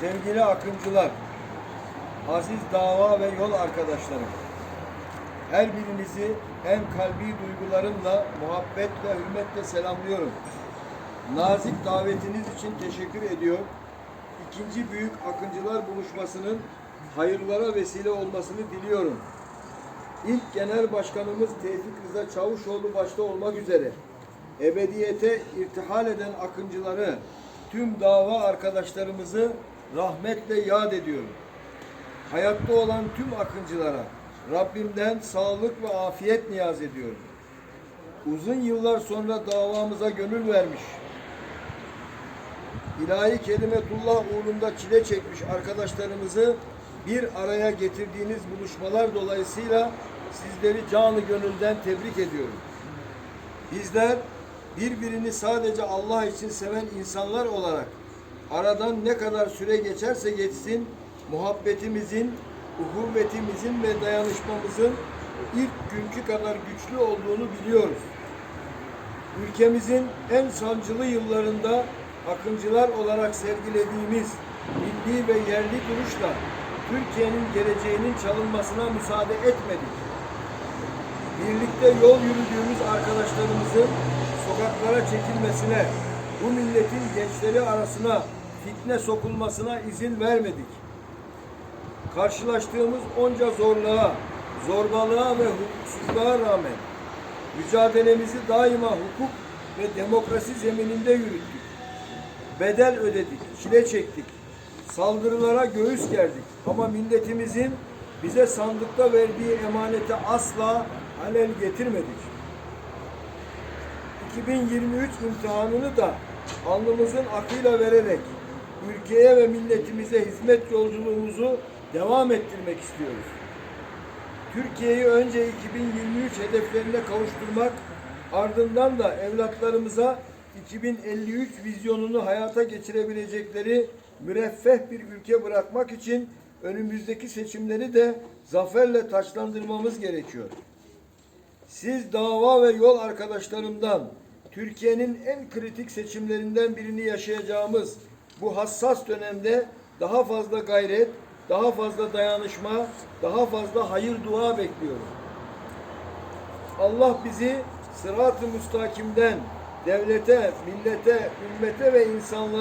Sevgili akıncılar, aziz dava ve yol arkadaşlarım, her birinizi en kalbi duygularımla, muhabbet ve hürmetle selamlıyorum. Nazik davetiniz için teşekkür ediyor. İkinci büyük akıncılar buluşmasının hayırlara vesile olmasını diliyorum. İlk Genel Başkanımız Tevfik Rıza Çavuşoğlu başta olmak üzere ebediyete irtihal eden akıncıları, tüm dava arkadaşlarımızı rahmetle yad ediyorum. Hayatta olan tüm akıncılara Rabbimden sağlık ve afiyet niyaz ediyorum. Uzun yıllar sonra davamıza gönül vermiş, ilahi kelimetullah uğrunda çile çekmiş arkadaşlarımızı bir araya getirdiğiniz buluşmalar dolayısıyla sizleri canı gönülden tebrik ediyorum. Bizler birbirini sadece Allah için seven insanlar olarak aradan ne kadar süre geçerse geçsin muhabbetimizin, uhuvvetimizin ve dayanışmamızın ilk günkü kadar güçlü olduğunu biliyoruz. Ülkemizin en sancılı yıllarında akıncılar olarak sergilediğimiz milli ve yerli duruşla Türkiye'nin geleceğinin çalınmasına müsaade etmedik. Birlikte yol yürüdüğümüz arkadaşlarımızın sokaklara çekilmesine, bu milletin gençleri arasına fitne sokulmasına izin vermedik. Karşılaştığımız onca zorluğa, zorbalığa ve hukuksuzluğa rağmen mücadelemizi daima hukuk ve demokrasi zemininde yürüttük. Bedel ödedik, çile çektik, saldırılara göğüs gerdik. Ama milletimizin bize sandıkta verdiği emaneti asla halel getirmedik. 2023 imtihanını da alnımızın akıyla vererek ülkeye ve milletimize hizmet yolculuğumuzu devam ettirmek istiyoruz. Türkiye'yi önce 2023 hedeflerine kavuşturmak, ardından da evlatlarımıza 2053 vizyonunu hayata geçirebilecekleri müreffeh bir ülke bırakmak için önümüzdeki seçimleri de zaferle taçlandırmamız gerekiyor. Siz dava ve yol arkadaşlarımdan Türkiye'nin en kritik seçimlerinden birini yaşayacağımız bu hassas dönemde daha fazla gayret, daha fazla dayanışma, daha fazla hayır dua bekliyorum. Allah bizi sırat-ı müstakimden devlete, millete, ümmete ve insanlığa